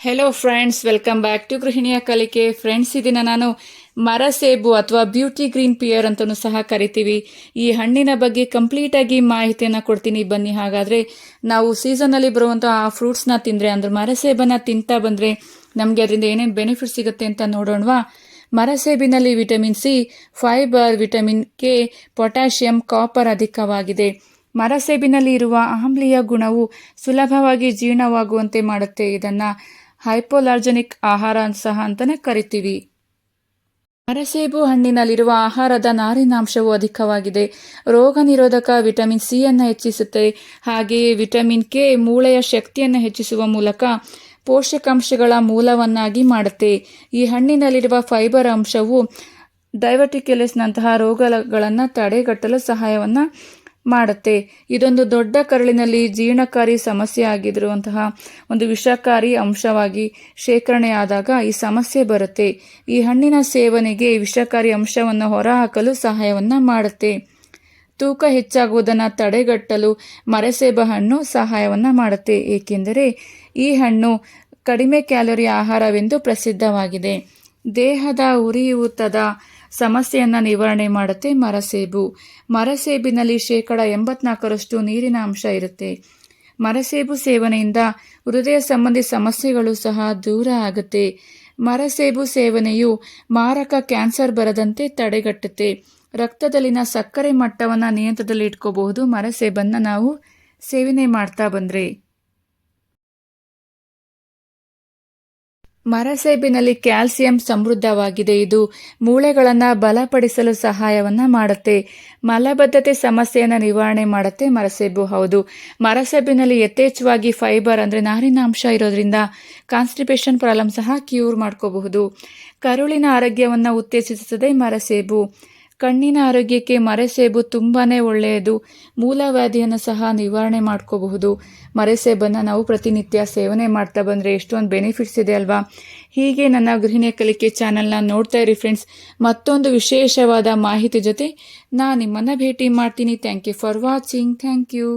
Hello friends welcome back to ಗೃಹಿಣಿಯ ಕಲಿಕೆ friends ಇದನ್ನು ನಾನು ಮರಸೇಬು ಅಥವಾ ಬ್ಯೂಟಿ ಗ್ರೀನ್ ಪಿಯರ್ ಅಂತಲೂ ಸಹ ಕರಿತೀವಿ. ಈ ಹಣ್ಣಿನ ಬಗ್ಗೆ ಕಂಪ್ಲೀಟಾಗಿ ಮಾಹಿತಿಯನ್ನು ಕೊಡ್ತೀನಿ. ಬನ್ನಿ, ಹಾಗಾದರೆ ನಾವು ಸೀಸನಲ್ಲಿ ಬರುವಂಥ ಆ ಫ್ರೂಟ್ಸ್ನ ತಿಂದರೆ, ಅಂದ್ರೆ ಮರಸೇಬನ್ನು ತಿಂತಾ ಬಂದರೆ ನಮಗೆ ಅದರಿಂದ ಏನೇನು ಬೆನಿಫಿಟ್ ಸಿಗುತ್ತೆ ಅಂತ ನೋಡೋಣವಾ? ಮರಸೇಬಿನಲ್ಲಿ vitamin C fibre vitamin K potassium copper ಅಧಿಕವಾಗಿದೆ. ಮರಸೇಬಿನಲ್ಲಿ ಇರುವ ಆಮ್ಲೀಯ ಗುಣವು ಸುಲಭವಾಗಿ ಜೀರ್ಣವಾಗುವಂತೆ ಮಾಡುತ್ತೆ. ಇದನ್ನು ಹೈಪೋಲಾರ್ಜನಿಕ್ ಆಹಾರ ಸಹ ಅಂತಲೇ ಕರಿತೀವಿ. ಅರಸೇಬು ಹಣ್ಣಿನಲ್ಲಿರುವ ಆಹಾರದ ನಾರಿನಾಂಶವು ಅಧಿಕವಾಗಿದೆ. ರೋಗ ನಿರೋಧಕ ವಿಟಮಿನ್ ಸಿ ಅನ್ನು ಹೆಚ್ಚಿಸುತ್ತೆ. ಹಾಗೆಯೇ ವಿಟಮಿನ್ ಕೆ ಮೂಳೆಯ ಶಕ್ತಿಯನ್ನು ಹೆಚ್ಚಿಸುವ ಮೂಲಕ ಪೋಷಕಾಂಶಗಳ ಮೂಲವನ್ನಾಗಿ ಮಾಡುತ್ತೆ. ಈ ಹಣ್ಣಿನಲ್ಲಿರುವ ಫೈಬರ್ ಅಂಶವು ಡೈವಟಿಕ್ಯುಲಿಸ್ನಂತಹ ರೋಗಗಳನ್ನು ತಡೆಗಟ್ಟಲು ಸಹಾಯವನ್ನು ಮಾಡುತ್ತೆ. ಇದೊಂದು ದೊಡ್ಡ ಕರಳಿನಲ್ಲಿ ಜೀರ್ಣಕಾರಿ ಸಮಸ್ಯೆ ಆಗಿರುವಂತಹ ಒಂದು ವಿಷಕಾರಿ ಅಂಶವಾಗಿ ಶೇಖರಣೆಯಾದಾಗ ಈ ಸಮಸ್ಯೆ ಬರುತ್ತೆ. ಈ ಹಣ್ಣಿನ ಸೇವನೆಗೆ ವಿಷಕಾರಿ ಅಂಶವನ್ನು ಹೊರಹಾಕಲು ಸಹಾಯವನ್ನು ಮಾಡುತ್ತೆ. ತೂಕ ಹೆಚ್ಚಾಗುವುದನ್ನು ತಡೆಗಟ್ಟಲು ಮರೆಸೇಬ ಹಣ್ಣು ಸಹಾಯವನ್ನು ಮಾಡುತ್ತೆ. ಏಕೆಂದರೆ ಈ ಹಣ್ಣು ಕಡಿಮೆ ಕ್ಯಾಲೋರಿ ಆಹಾರವೆಂದು ಪ್ರಸಿದ್ಧವಾಗಿದೆ. ದೇಹದ ಉರಿಯೂತದ ಸಮಸ್ಯೆಯನ್ನು ನಿವಾರಣೆ ಮಾಡುತ್ತೆ ಮರಸೇಬು. ಮರಸೇಬಿನಲ್ಲಿ ಶೇಕಡ ಎಂಬತ್ನಾಲ್ಕರಷ್ಟು ನೀರಿನ ಅಂಶ ಇರುತ್ತೆ. ಮರಸೇಬು ಸೇವನೆಯಿಂದ ಹೃದಯ ಸಂಬಂಧಿ ಸಮಸ್ಯೆಗಳು ಸಹ ದೂರ ಆಗುತ್ತೆ. ಮರಸೇಬು ಸೇವನೆಯು ಮಾರಕ ಕ್ಯಾನ್ಸರ್ ಬರದಂತೆ ತಡೆಗಟ್ಟುತ್ತೆ. ರಕ್ತದಲ್ಲಿನ ಸಕ್ಕರೆ ಮಟ್ಟವನ್ನು ನಿಯಂತ್ರದಲ್ಲಿ ಇಟ್ಕೋಬಹುದು ಮರಸೇಬನ್ನು ನಾವು ಸೇವನೆ ಮಾಡ್ತಾ ಬಂದರೆ. ಮರಸೇಬಿನಲ್ಲಿ ಕ್ಯಾಲ್ಸಿಯಂ ಸಮೃದ್ಧವಾಗಿದೆ. ಇದು ಮೂಳೆಗಳನ್ನು ಬಲಪಡಿಸಲು ಸಹಾಯವನ್ನು ಮಾಡುತ್ತೆ. ಮಲಬದ್ಧತೆ ಸಮಸ್ಯೆಯನ್ನು ನಿವಾರಣೆ ಮಾಡುತ್ತೆ ಮರಸೇಬು. ಹೌದು. ಮರಸೇಬಿನಲ್ಲಿ ಯಥೇಚ್ಛವಾಗಿ ಫೈಬರ್ ಅಂದರೆ ನಾರಿನಾಂಶ ಇರೋದ್ರಿಂದ ಕಾನ್ಸ್ಟಿಪೇಷನ್ ಪ್ರಾಬ್ಲಮ್ ಸಹ ಕ್ಯೂರ್ ಮಾಡ್ಕೋಬಹುದು. ಕರುಳಿನ ಆರೋಗ್ಯವನ್ನು ಉತ್ತೇಜಿಸುತ್ತದೆ ಮರಸೇಬು. ಕಣ್ಣಿನ ಆರೋಗ್ಯಕ್ಕೆ ಮರೆಸೇಬು ತುಂಬಾ ಒಳ್ಳೆಯದು. ಮೂಲವ್ಯಾಧಿಯನ್ನು ಸಹ ನಿವಾರಣೆ ಮಾಡ್ಕೋಬಹುದು. ಮರೆಸೇಬನ್ನು ನಾವು ಪ್ರತಿನಿತ್ಯ ಸೇವನೆ ಮಾಡ್ತಾ ಬಂದರೆ ಎಷ್ಟೊಂದು ಬೆನಿಫಿಟ್ಸ್ ಇದೆ ಅಲ್ವಾ? ಹೀಗೆ ನನ್ನ ಗೃಹಿಣಿಯ ಕಲಿಕೆ ಚಾನೆಲ್ನ ನೋಡ್ತಾ ಇರಿ ಫ್ರೆಂಡ್ಸ್ ಮತ್ತೊಂದು ವಿಶೇಷವಾದ ಮಾಹಿತಿ ಜೊತೆ ನಾನು ನಿಮ್ಮನ್ನು ಭೇಟಿ ಮಾಡ್ತೀನಿ. Thank you for watching thank you